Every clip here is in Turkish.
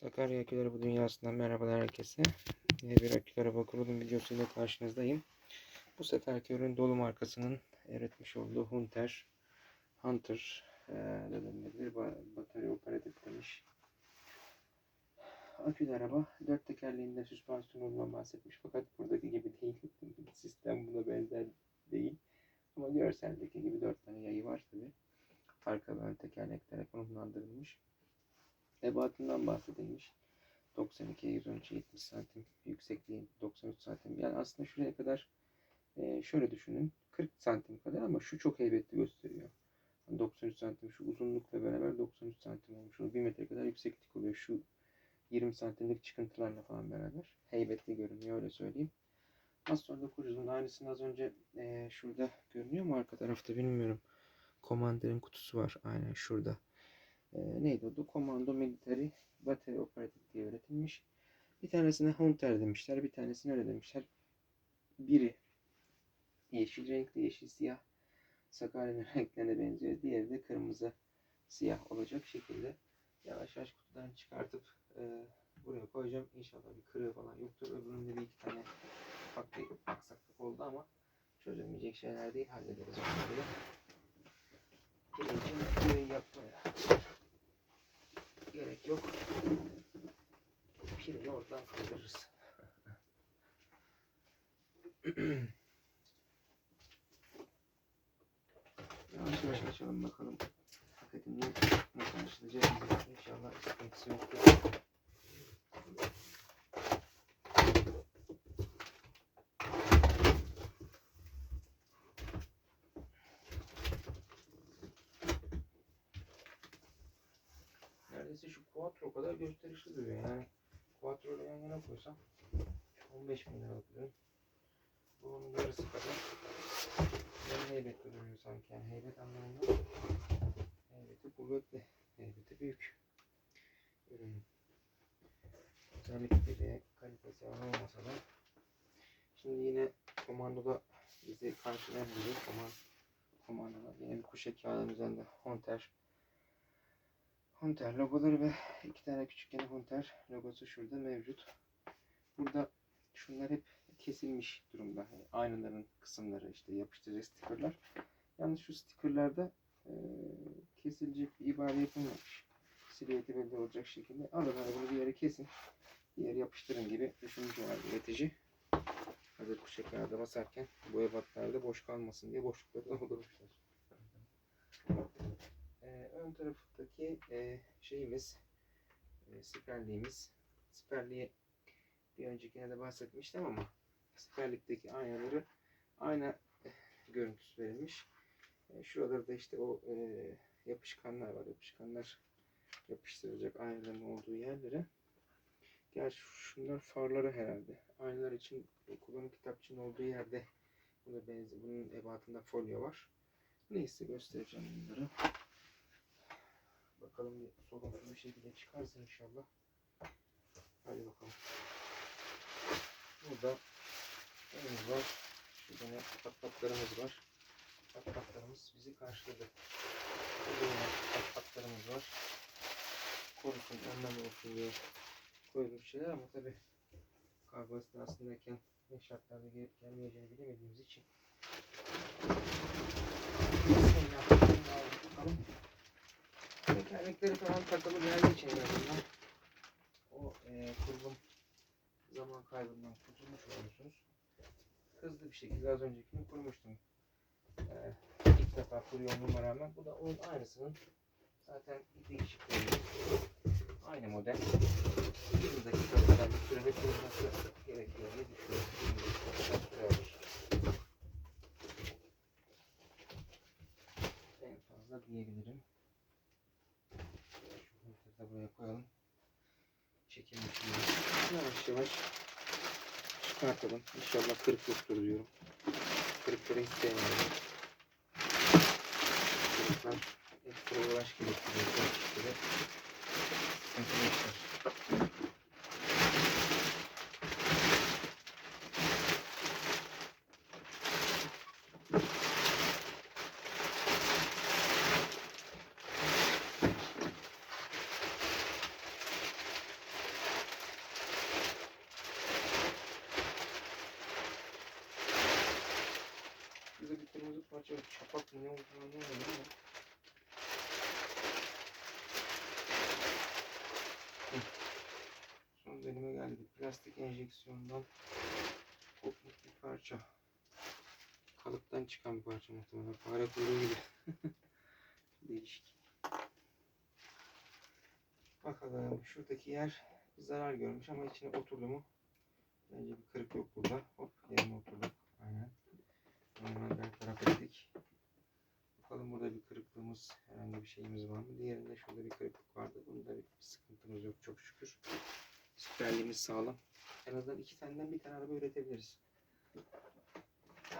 Sakarya Akül Araba Dünyası'ndan merhabalar herkese. Yine bir Akül Araba kurulum videosuyla karşınızdayım. Bu seferki ürün Dolu markasının üretmiş olduğu Hunter Hunter e? Ba- Batarya operatif demiş. Akülü araba dört tekerleğinde süspansiyonundan bahsetmiş fakat buradaki gibi değil. Sistem buna benzer değil. Ama görseldeki gibi dört tane yayı var tabi. Arka ön tekerleklere konumlandırılmış. Ebatından bahsedilmiş. 92 113 70 santim yüksekliği 93 santim. Yani aslında şuraya kadar e, şöyle düşünün 40 santim kadar ama şu çok heybetli gösteriyor. 93 santim şu uzunlukla beraber 93 santim olmuş. O 1 metre kadar yükseklik oluyor. Şu 20 santimlik çıkıntılarla falan beraber heybetli görünüyor öyle söyleyeyim. Az sonra da kuruzun aynısını az önce e, şurada görünüyor mu arka tarafta bilmiyorum. Commander'in kutusu var aynen şurada. E, neydi o da? Commando Military Battery Operative diye üretilmiş. Bir tanesine Hunter demişler, bir tanesine öyle demişler. Biri yeşil renkli, yeşil siyah. Sakarya'nın renklerine benziyor. Diğeri de kırmızı siyah olacak şekilde. Yavaş yavaş kutudan çıkartıp e, buraya koyacağım. İnşallah bir kırığı falan yoktur. Öbüründe bir iki tane ufak bir aksaklık oldu ama çözülmeyecek şeyler değil. Hallederiz onları. Kırığı yapmaya gerek yok. Pirini oradan kaldırırız. Yavaş yavaş açalım bakalım. Paketini ne karşılayacak bize. İnşallah sıkıntısı yoktur. Neredeyse şu Quattro kadar gösterişli duruyor yani. Quattro ile yan yana koysam 15 bin liralık ürün. Bu onun yarısı kadar. Ben heybetli duruyor sanki yani heybet anlamında. Heybeti kuvvetli. Heybeti büyük. Ürünün. Özellikleri kalitesi olmasa da Şimdi yine komandoda bizi karşılayan bir komand komandoda yine bir kuşa kağıdın üzerinde Hunter Hunter logoları ve iki tane küçük yine Hunter logosu şurada mevcut. Burada şunlar hep kesilmiş durumda. Yani aynaların kısımları işte yapıştırıcı stickerlar. Yalnız şu stickerlarda e, kesilecek bir ibare yapılmamış. Silüeti belli olacak şekilde. Alın hani bunu bir yere kesin. Bir yere yapıştırın gibi düşünmüş herhalde üretici. Hazır kuşa kağıda basarken bu ebatlarda boş kalmasın diye boşlukları doldurmuşlar. Ön taraftaki e, şeyimiz e, siperliğimiz siperliğe bir öncekine de bahsetmiştim ama siperlikteki aynaları ayna eh, görüntüsü verilmiş. E, şuralarda da işte o e, yapışkanlar var. Yapışkanlar yapıştıracak aynaların olduğu yerlere. Gerçi şunlar farları herhalde. Aynalar için kullanım kitapçının olduğu yerde buna benzer, bunun ebatında folyo var. Neyse göstereceğim bunları. Bakalım bir sorunsuz bir şekilde çıkarsa inşallah. Hadi bakalım. Burada neyimiz var? Şurada ne patpatlarımız var. Patpatlarımız bizi karşıladı. Burada yine patpatlarımız var. Korusun, önlem olsun diye koyulmuş şeyler ama tabi kargo esnasındayken ne şartlarda gelip gelmeyeceğini bilemediğimiz için Bismillah. Tekerlekleri falan takılı geldiği için azından o e, kurulum zaman kaybından kurtulmuş oluyorsunuz. Hızlı bir şekilde az öncekini kurmuştum. E, ilk defa kuruyor olmama rağmen bu da onun aynısının zaten yok. Aynı model. 20 dakika kadar bir sürede kurulması gerekiyor diye düşünüyorum. 20 dakika kadar süre alır. En fazla diyebilirim. Da buraya koyalım. Çekim şimdi. Yavaş yavaş çıkartalım. İnşallah kırık yoktur diyorum. Kırıkları hiç sevmiyorum. Kırıklar ekstra uğraş gerektiriyor. Kırıkları sıkıntı yaşar. parça çapak mı ne olduğunu anlamadım ama. Hı. Son bölüme geldik. Plastik enjeksiyondan kopmuş bir parça. Kalıptan çıkan bir parça muhtemelen. Fare kuyruğu gibi. Değişik. Bakalım şuradaki yer zarar görmüş ama içine oturdu mu? Bence bir kırık yok burada. Hop yerine oturduk. Aynen. Hemen ben taraf ettik. Bakalım burada bir kırıklığımız, herhangi bir şeyimiz var mı? Diğerinde şurada bir kırıklık vardı. Bunda bir sıkıntımız yok çok şükür. Süperliğimiz sağlam. En azından iki taneden bir tane araba üretebiliriz.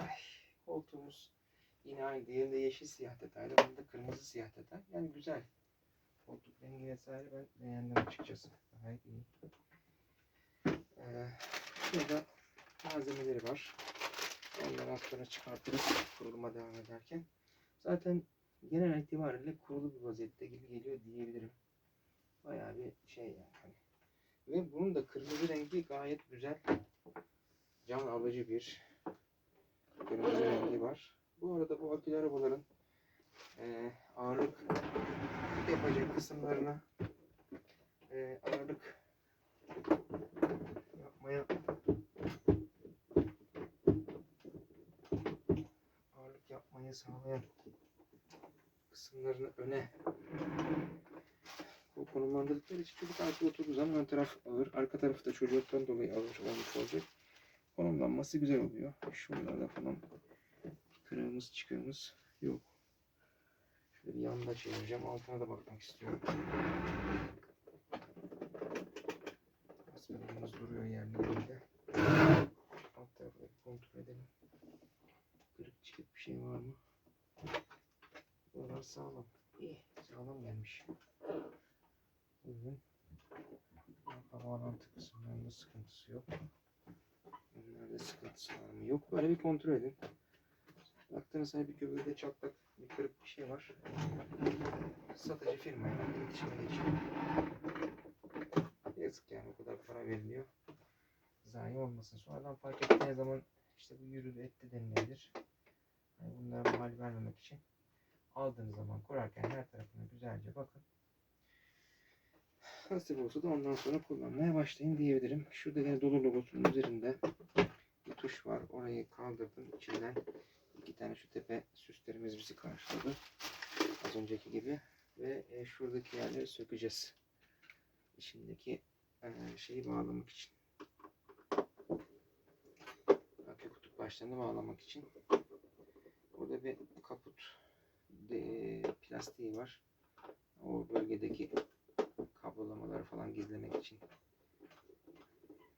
Ay, koltuğumuz yine aynı. Diğerinde yeşil siyah detaylı. Bunda kırmızı siyah detay. Yani güzel. Koltuk rengi vesaire ben beğendim açıkçası. Gayet iyi. Ee, şurada malzemeleri var. Onları sonra çıkartırız kuruluma devam ederken. Zaten genel itibariyle kurulu bir vaziyette gibi geliyor diyebilirim. Bayağı bir şey yani. Ve bunun da kırmızı rengi gayet güzel. Can alıcı bir kırmızı rengi var. Bu arada bu akülü arabaların e, ağırlık yapacak kısımlarına e, ağırlık yapmaya ağırlık yapmayı sağlayan kısımlarını öne konumlandırdıkları için çocuk arkaya oturduğu zaman ön taraf ağır, arka tarafı da çocuktan dolayı ağır olmuş olacak. Konumlanması güzel oluyor. Şuralarda falan kırığımız çıkığımız yok. Şöyle bir yanda çevireceğim. Altına da bakmak istiyorum. Asperimiz duruyor yerli yerinde. Alt tarafı kontrol edelim. Kırık çıkık bir şey var mı? Buralar sağlam. İyi. Sağlam gelmiş. Buyurun. Arka bağlantı kısımlarında sıkıntısı yok. Bunlarda sıkıntısı var mı? Yok. Böyle bir kontrol edin. Baktığınız hani bir göbeğde çatlak, bir kırık bir şey var. Satıcı firmayla iletişime geçiyor. Yazık yani o kadar para veriliyor. Zayi olmasın. Sonradan fark ettiği zaman işte bu yürüdü etti denilebilir. Yani bunlara mal vermemek için aldığınız zaman kurarken her tarafına güzelce bakın. Nasip olsa da ondan sonra kullanmaya başlayın diyebilirim. Şurada yine dolu logosunun üzerinde bir tuş var. Orayı kaldırdım. İçinden iki tane şu tepe süslerimiz bizi karşıladı. Az önceki gibi. Ve e, şuradaki yerleri sökeceğiz. İçindeki e, şeyi bağlamak için. Akü kutup başlarını bağlamak için. Burada bir kaput plastiği var. O bölgedeki kablolamaları falan gizlemek için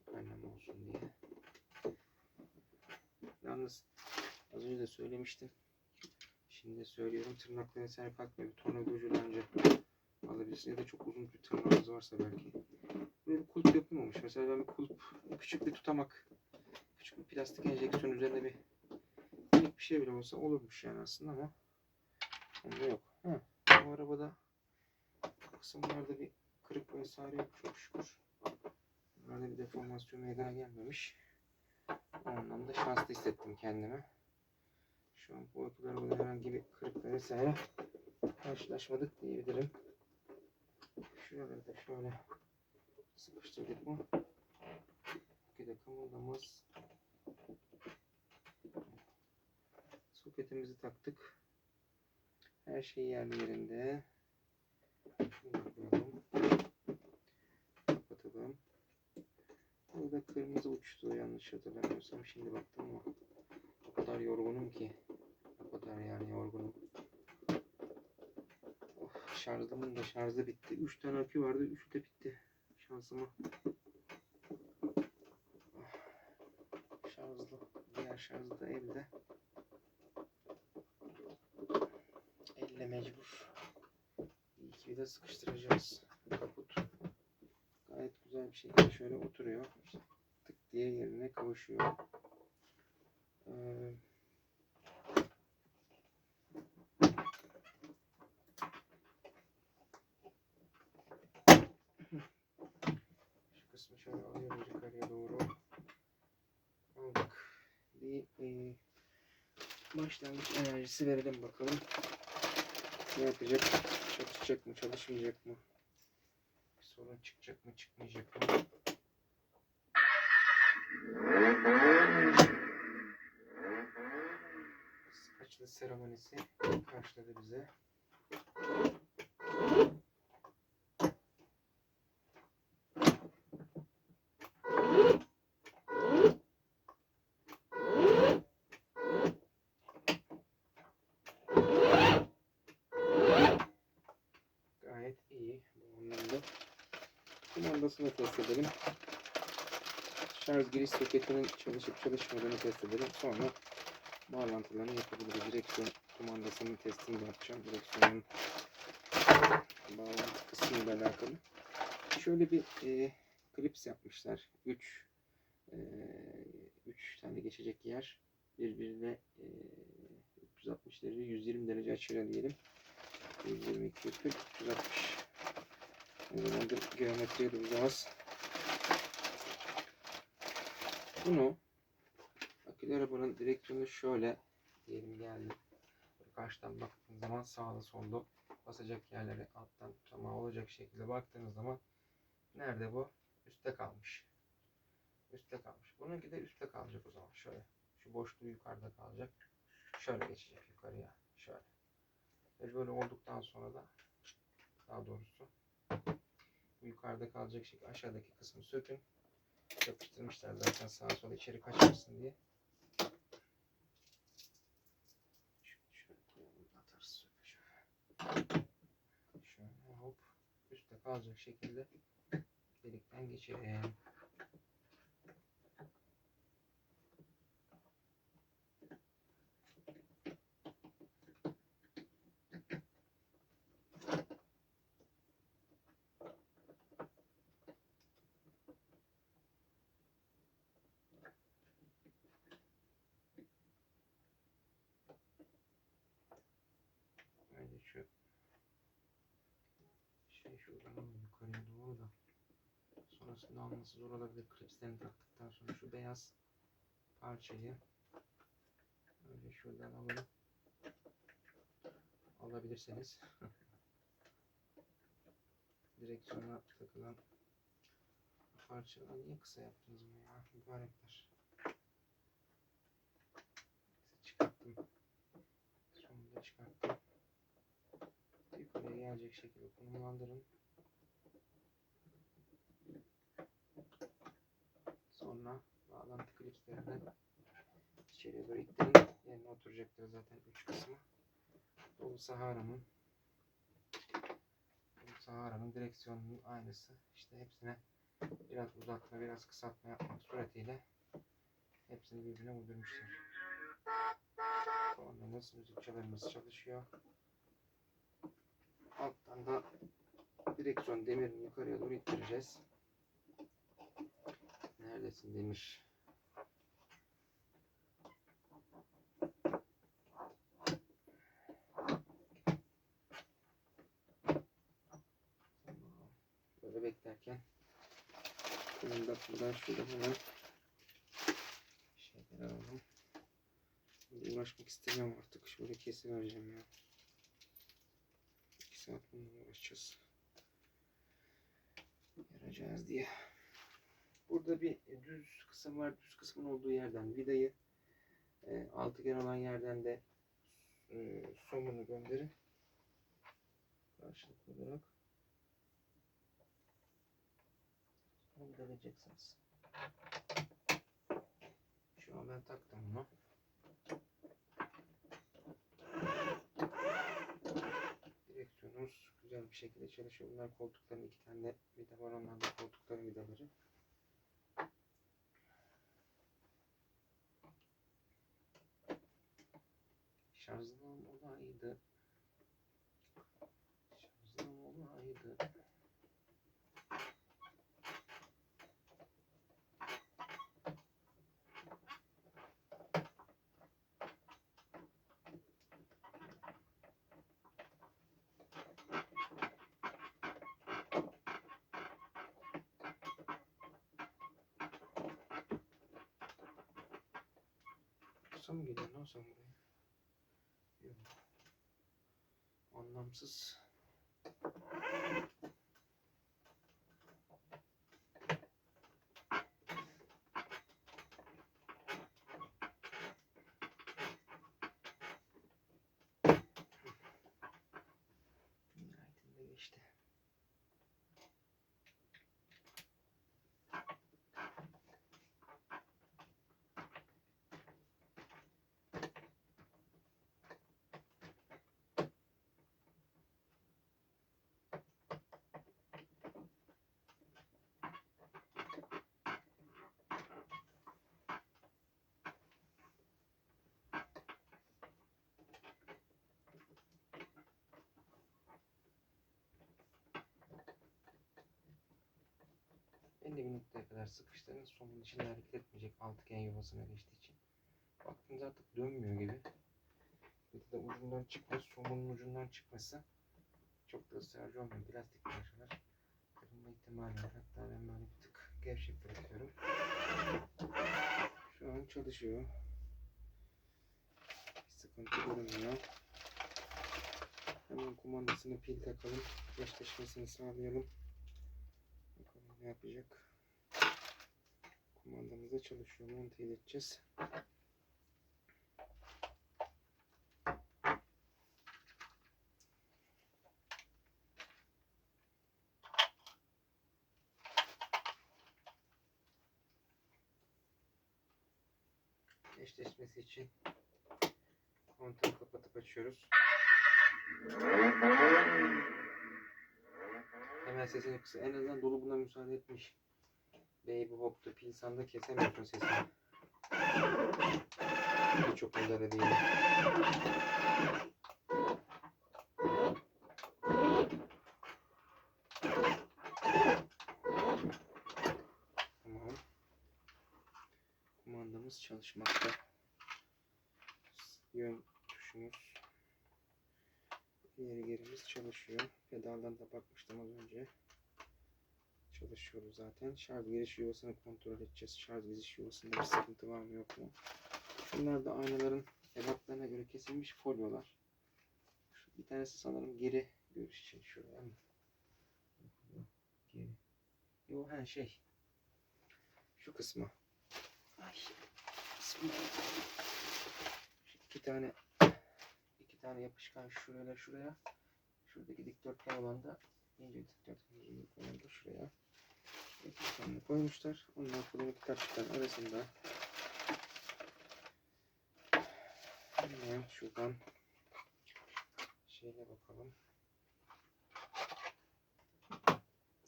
önlem olsun diye. Yalnız az önce de söylemiştim. Şimdi söylüyorum tırnakları sen kalkmıyor. Ucuyla önce alabilirsin ya da çok uzun bir tırnağınız varsa belki. Böyle bir kulp yapılmamış. Mesela ben bir kulp, küçük bir tutamak, küçük bir plastik enjeksiyon üzerinde bir minik bir şey bile olsa olurmuş yani aslında ama onda yok. Ha, bu arabada kısımlarda bir kırık vesaire yok çok şükür. Bunlarda bir deformasyon meydana gelmemiş. O anlamda şanslı hissettim kendimi. Şu an bu arabada herhangi bir kırıkla vesaire karşılaşmadık diyebilirim. Şuraları da şöyle sıkıştırdık mı? De kımıldamaz. Soketimizi taktık. Her şey yerli yerinde. Şunu Kapatalım. Burada kırmızı uçtu yanlış hatırlamıyorsam. Şimdi baktım ama o kadar yorgunum ki. O kadar yani yorgunum. Of, şarjımın da şarjı bitti. 3 tane akü vardı. 3 de bitti. Şansıma. Şarjlı. Diğer şarjı da evde. Elle mecbur. İyi ki bir de sıkıştıracağız. Kaput. Güzel bir şekilde şöyle oturuyor. Tık diye yerine kavuşuyor. Ee, Şu kısmı şöyle alıyoruz yukarıya doğru. Aldık. Bir e, başlangıç enerjisi verelim bakalım. Ne yapacak? Çalışacak mı, çalışmayacak mı? Sorun çıkacak mı, çıkmayacak mı? Saçlı seremonisi karşıladı bize. Gayet iyi bu anlamda. Kumandasını test edelim. Şarj giriş soketinin çalışıp çalışmadığını test edelim. Sonra bağlantılarını yapabiliriz. Direksiyon kumandasının testini yapacağım. Direksiyonun bağlantı kısmıyla alakalı. Şöyle bir e, klips yapmışlar. 3 e, 3 tane geçecek yer birbirine e, 360 derece 120 derece açıyla diyelim. 120 240 360 zamandır geometriye de. Bunu akülü arabanın direksiyonu şöyle diyelim geldi. Karşıdan baktığın zaman sağda solda basacak yerlere alttan tamam olacak şekilde baktığınız zaman nerede bu? Üste kalmış. Üste kalmış. Bununki de üstte kalacak o zaman. Şöyle. Şu boşluğu yukarıda kalacak. Şöyle geçecek yukarıya. Şöyle. Ve böyle olduktan sonra da daha doğrusu yukarıda kalacak şekilde aşağıdaki kısmı sökün. Yapıştırmışlar zaten sağa sola içeri kaçmasın diye. Şöyle, hop üstte kalacak şekilde delikten geçirelim. Önce şu şey şuradan yukarıya doğru da sonrasında alması zor olabilir. Klipslerini taktıktan sonra şu beyaz parçayı önce şuradan alalım alabilirseniz. Direksiyona takılan parçaları niye kısa yaptınız bunu ya? Mübarekler. Çıkarttım. Sonunda çıkarttım gelecek şekilde konumlandırın. Sonra bağlantı klipslerini içeriye doğru ittirin. Yerine oturacaktır zaten üç kısmı. Dolu Sahara'nın Sahara'nın direksiyonunun aynısı. İşte hepsine biraz uzatma, biraz kısaltma yapmak suretiyle hepsini birbirine uydurmuşlar. Kornamız, müzik çalarımız çalışıyor. Alttan da direksiyon demirini yukarıya doğru ittireceğiz. Neredesin demir? Böyle beklerken de buradan şurada hemen şeyler alalım. Uğraşmak istemiyorum artık. Şöyle kesivereceğim ya. 2 saat bununla uğraşacağız. Yarayacağız diye. Burada bir düz kısım var. Düz kısmın olduğu yerden vidayı e, altıgen olan yerden de e, somunu gönderin. Karşılıklı olarak. Bunu vereceksiniz. Şu an ben taktım bunu. Direksiyonumuz güzel bir şekilde çalışıyor. Bunlar koltukların iki tane vida var. Onlar da koltukların vidaları. Şarjlam Kasa mı geliyor lan sen buraya? Yok. Anlamsız. Belli bir noktaya kadar sıkıştırın. Somun içinde hareket etmeyecek altıgen yuvasına geçtiği için. Baktığınız artık dönmüyor gibi. Bir de ucundan çıkması, somunun ucundan çıkması çok da ısrarcı olmuyor. Plastik parçalar kırılma ihtimali var. Hatta ben böyle bir tık gevşek bırakıyorum. Şu an çalışıyor. Bir sıkıntı görünmüyor. Hemen kumandasını pil takalım. Eşleşmesini sağlayalım. Ne yapacak. Kumandamız da çalışıyor. Monte edeceğiz. Eşleşmesi için kontağı kapatıp açıyoruz. Hemen sesini kısa. En azından dolu buna müsaade etmiş. Baby Hop'ta Pilsan'da kesemiyorsun sesini. Birçok modelde değil. Tamam. Kumandamız çalışmakta. Yön tuşumuz ileri gerimiz çalışıyor. Pedaldan da bakmıştım az önce. Çalışıyoruz zaten. Şarj giriş yuvasını kontrol edeceğiz. Şarj giriş yuvasında bir sıkıntı var mı yok mu? Şunlar da aynaların ebatlarına göre kesilmiş folyolar. Şu bir tanesi sanırım geri görüş için şuraya mı? Geri. Yo her şey. Şu kısmı. Ay. Bismillah. Şu iki tane tane yapışkan şuraya şuraya. Şuradaki dikdörtgen olan da ince dikdörtgen uzunluk olan da şuraya. Yapışkanını koymuşlar. Ondan sonra kitapçıklar arasında hemen şuradan şeyle bakalım.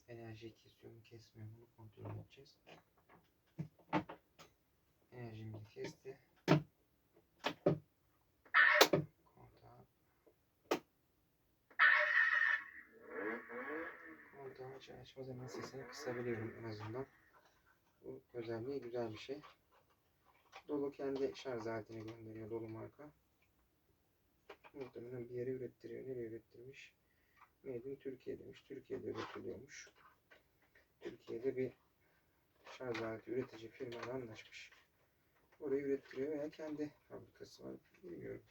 Enerjiyi kesiyor mu kesmiyor mu bunu kontrol edeceğiz. Enerjimizi kesti. Açar açmaz hemen sesini kısabiliyorum en azından. Bu özelliği güzel bir şey. Dolu kendi şarj aletini gönderiyor Dolu marka. Muhtemelen bir yere ürettiriyor. Nereye ürettirmiş? Made Türkiye demiş. Türkiye'de üretiliyormuş. Türkiye'de bir şarj aleti üretici firmayla anlaşmış. Orayı ürettiriyor veya kendi fabrikası var. Bilmiyorum.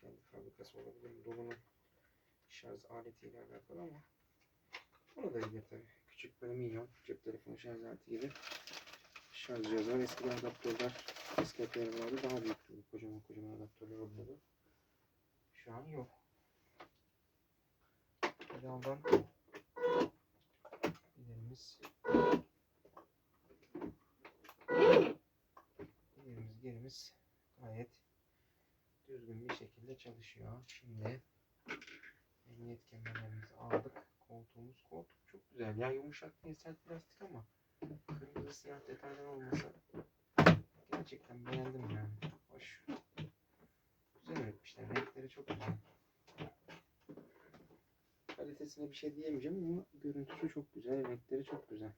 Kendi fabrikası olabilir? Dolu'nun şarj aletiyle alakalı ama ona da tabii. Küçük böyle minyon cep telefonu şarj aleti gibi şarj cihazı var. Eskiden adaptörler eskiden vardı. Daha büyük kocaman kocaman adaptörler oluyordu. Şu an yok. Pedaldan ilerimiz ilerimiz gerimiz gayet düzgün bir şekilde çalışıyor. Şimdi emniyet kemerlerimizi koltuk çok güzel. Ya yumuşak değil sert plastik ama kırmızı siyah detaylar olmasa gerçekten beğendim yani. Hoş. Güzel üretmişler. Renkleri çok güzel. Kalitesine bir şey diyemeyeceğim ama görüntüsü çok güzel. Renkleri çok güzel.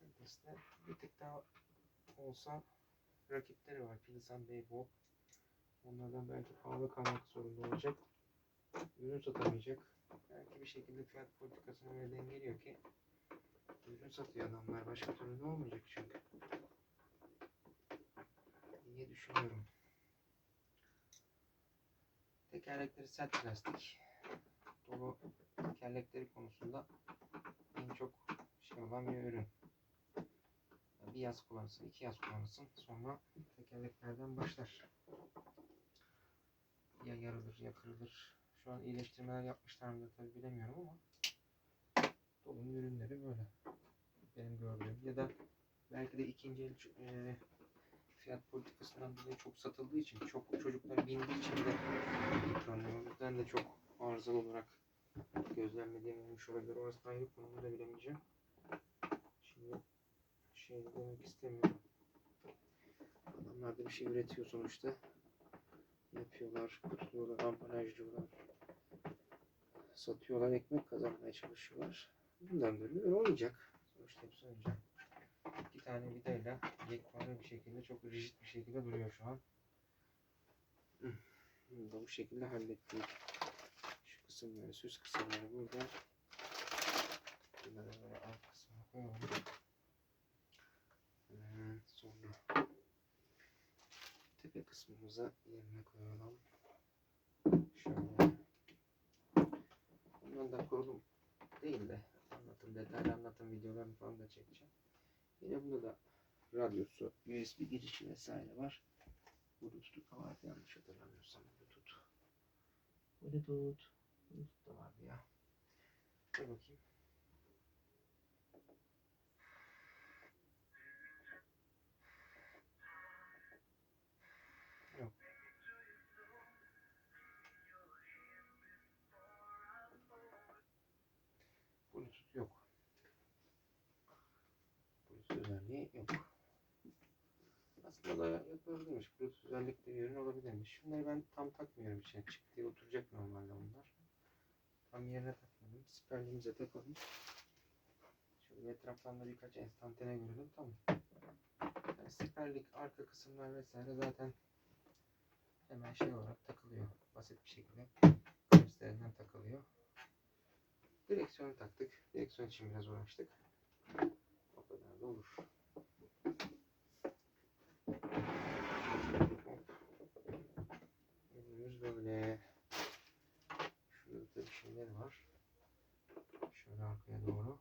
Kalitesine bir tık daha olsa rakipleri var. Pilsan Beybo. Onlardan belki pahalı kalmak zorunda olacak. Ürün satamayacak. Belki bir şekilde fiyat politikasını öyle dengeliyor ki ürün satıyor adamlar. Başka türlü ne olmayacak çünkü. diye düşünüyorum. Tekerlekleri sert plastik. dolu tekerlekleri konusunda en çok şey olan bir ürün. Bir yaz kullanırsın, iki yaz kullanırsın. Sonra tekerleklerden başlar. Ya yarılır ya kırılır. Şu an iyileştirmeler yapmışlar mı tabi bilemiyorum ama dolunun ürünleri böyle. Benim gördüğüm. Ya da belki de ikinci el eee, fiyat politikasından dolayı çok satıldığı için, çok çocuklar bindiği için de yüzden de çok arızalı olarak gözlemlediğim olabilir. Orası ayrı konu, onu da bilemeyeceğim. Şimdi şey demek istemiyorum. Adamlar da bir şey üretiyor sonuçta. Yapıyorlar, kutluyorlar, ambalajlıyorlar. Satıyorlar, ekmek kazanmaya çalışıyorlar. Bundan böyle öyle olmayacak. Sonuçta hepsi oyuncak. İki tane vidayla yekpare bir şekilde, çok rigid bir şekilde duruyor şu an. Hı. Bunu da bu şekilde hallettik. Şu kısımları, süs kısımları burada. Bunları böyle alt kısmına koyalım. Sonra tepe kısmımıza yerine koyalım. Şöyle. Da kurulum değil de anlatım, detaylı anlatım videolarını falan da çekeceğim. Yine bunda da radyosu, USB girişi vesaire var. Bluetooth da vardı yanlış hatırlamıyorsam Bluetooth. Bluetooth. Bluetooth da vardı ya. Dur bakayım. Özelliği yok. Aslında da yapabilirmiş. Bluetooth özellikle bir ürün olabilirmiş. Şunları ben tam takmıyorum içine. Çık diye oturacak normalde onlar. Tam yerine takmadım. Siperliğimize takalım. Şöyle etraftan da birkaç enstantane görelim. Tamam. Yani siperlik, arka kısımlar vesaire zaten hemen şey olarak takılıyor. Basit bir şekilde üstlerinden takılıyor. Direksiyonu taktık. Direksiyon için biraz uğraştık. O kadar da olur. Hop. Ürünümüz böyle. Şurada da bir şeyler var. Şöyle arkaya doğru.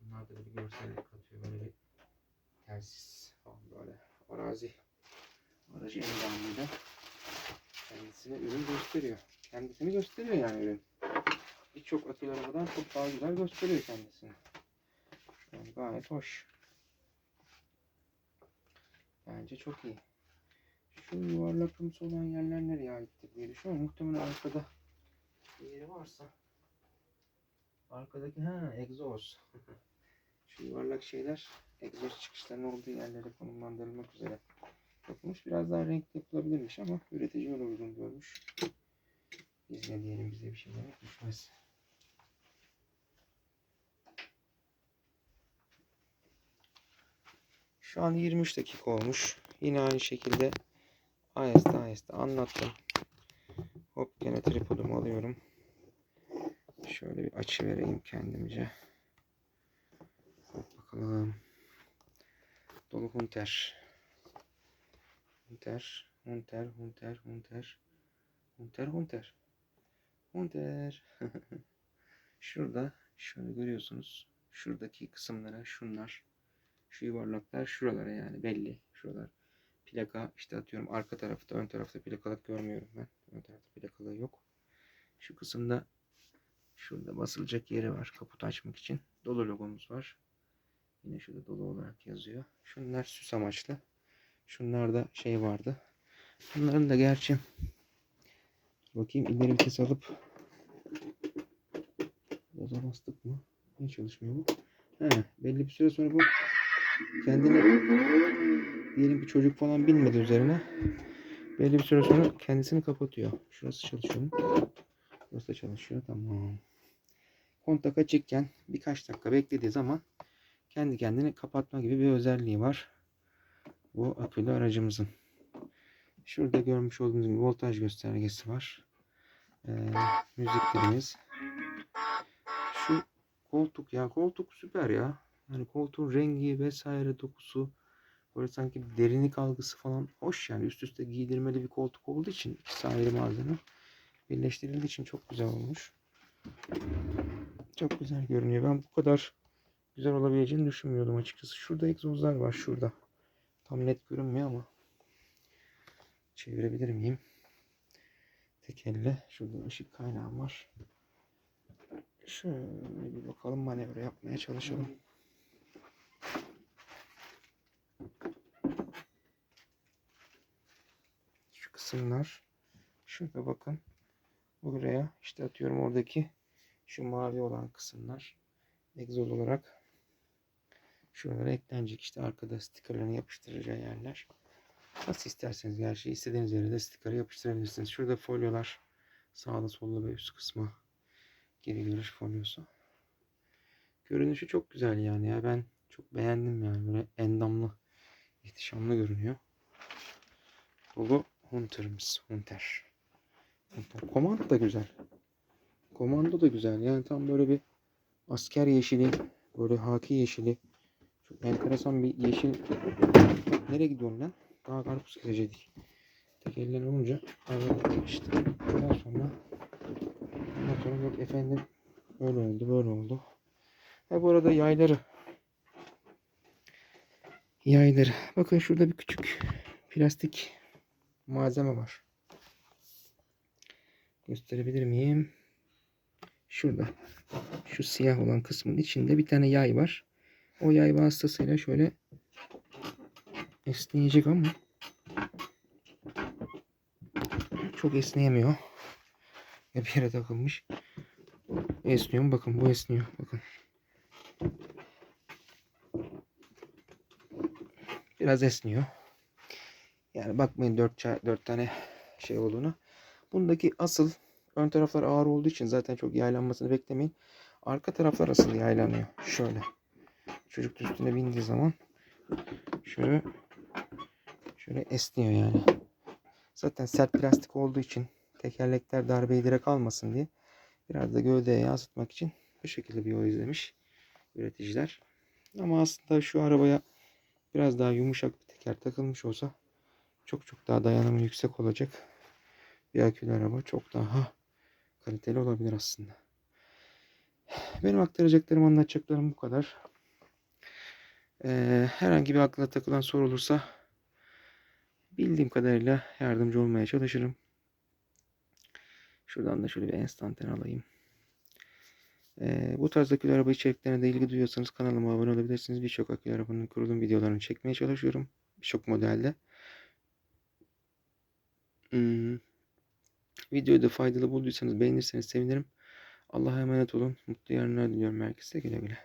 Bunlar da bir görsellik katıyor. Böyle bir telsiz falan böyle. Arazi. Aracı endamıyla kendisine ürün gösteriyor. Kendisini gösteriyor yani ürün. Birçok akül arabadan çok daha güzel gösteriyor kendisini. Yani gayet hoş. Bence çok iyi. Şu yuvarlaklımsı olan yerler nereye aittir diye düşünüyorum. Muhtemelen arkada bir yeri varsa. Arkadaki ha egzoz. Şu yuvarlak şeyler egzoz çıkışlarının olduğu yerlere konumlandırılmak üzere yapılmış. Biraz daha renkli yapılabilirmiş ama üretici öyle uygun görmüş. Biz ne diyelim bize bir şey demek düşmez. Şu an 23 dakika olmuş. Yine aynı şekilde aheste aheste anlattım. Hop gene tripodumu alıyorum. Şöyle bir açı vereyim kendimce. Hop bakalım. Dolu hunter. Hunter, hunter, hunter, hunter. Hunter, hunter. Hunter. Şurada şöyle görüyorsunuz. Şuradaki kısımlara şunlar. Şu yuvarlaklar şuralara yani belli. Şuralar. Plaka işte atıyorum arka tarafta ön tarafta plakalık görmüyorum ben. Ön tarafta plakalığı yok. Şu kısımda şurada basılacak yeri var kaput açmak için. Dolu logomuz var. Yine şurada dolu olarak yazıyor. Şunlar süs amaçlı. Şunlarda şey vardı. Bunların da gerçi bakayım ileri vites alıp gaza bastık mı? Niye çalışmıyor bu? He, belli bir süre sonra bu kendini diyelim ki çocuk falan binmedi üzerine. Belli bir süre sonra kendisini kapatıyor. Şurası çalışıyor? Burası da çalışıyor. Tamam. Kontak açıkken birkaç dakika beklediği zaman kendi kendini kapatma gibi bir özelliği var. Bu akülü aracımızın. Şurada görmüş olduğunuz gibi voltaj göstergesi var. Ee, müziklerimiz. Şu koltuk ya koltuk süper ya. Hani koltuğun rengi vesaire dokusu böyle sanki bir derinlik algısı falan hoş yani üst üste giydirmeli bir koltuk olduğu için ikisi ayrı malzeme. birleştirildiği için çok güzel olmuş. Çok güzel görünüyor. Ben bu kadar güzel olabileceğini düşünmüyordum açıkçası. Şurada egzozlar var şurada. Tam net görünmüyor ama çevirebilir miyim? Tek elle. Şurada ışık kaynağım var. Şöyle bir bakalım manevra yapmaya çalışalım. Kısımlar. Şurada bakın. Buraya işte atıyorum oradaki şu mavi olan kısımlar egzoz olarak şuralara eklenecek işte arkada stikerlerini yapıştıracağı yerler. Nasıl isterseniz gerçi istediğiniz yere de stiker yapıştırabilirsiniz. Şurada folyolar sağda solda ve üst kısma geri görüş folyosu. Görünüşü çok güzel yani ya ben çok beğendim yani böyle endamlı ihtişamlı görünüyor. Logo Hunter'ımız Hunter. Hunter. Komando da güzel. Komando da güzel yani tam böyle bir asker yeşili böyle haki yeşili çok enteresan bir yeşil nereye gidiyorsun lan? Daha karpuz kesecektik. Tek elden olunca arada işte. Ondan sonra ondan sonra yok efendim öyle oldu böyle oldu. Ha bu arada yayları yayları. Bakın şurada bir küçük plastik malzeme var. Gösterebilir miyim? Şurada. Şu siyah olan kısmın içinde bir tane yay var. O yay vasıtasıyla şöyle esneyecek ama çok esneyemiyor. Ya bir yere takılmış. Esniyor mu? Bakın bu esniyor. Bakın. Biraz esniyor. Yani bakmayın 4, 4 tane şey olduğunu. Bundaki asıl ön taraflar ağır olduğu için zaten çok yaylanmasını beklemeyin. Arka taraflar asıl yaylanıyor. Şöyle. Çocuk üstüne bindiği zaman şöyle şöyle esniyor yani. Zaten sert plastik olduğu için tekerlekler darbeyi direkt almasın diye biraz da gövdeye yansıtmak için bu şekilde bir yol izlemiş üreticiler. Ama aslında şu arabaya biraz daha yumuşak bir teker takılmış olsa çok çok daha dayanımı yüksek olacak bir akülü araba çok daha kaliteli olabilir aslında. Benim aktaracaklarım, anlatacaklarım bu kadar. Ee, herhangi bir aklına takılan soru olursa bildiğim kadarıyla yardımcı olmaya çalışırım. Şuradan da şöyle bir enstanten alayım. Ee, bu tarz akülü araba içeriklerine de ilgi duyuyorsanız kanalıma abone olabilirsiniz. Birçok akülü arabanın kurulum videolarını çekmeye çalışıyorum. Birçok modelde. Hmm. Videoyu da faydalı bulduysanız beğenirseniz sevinirim. Allah'a emanet olun. Mutlu yarınlar diliyorum herkese. Güle güle.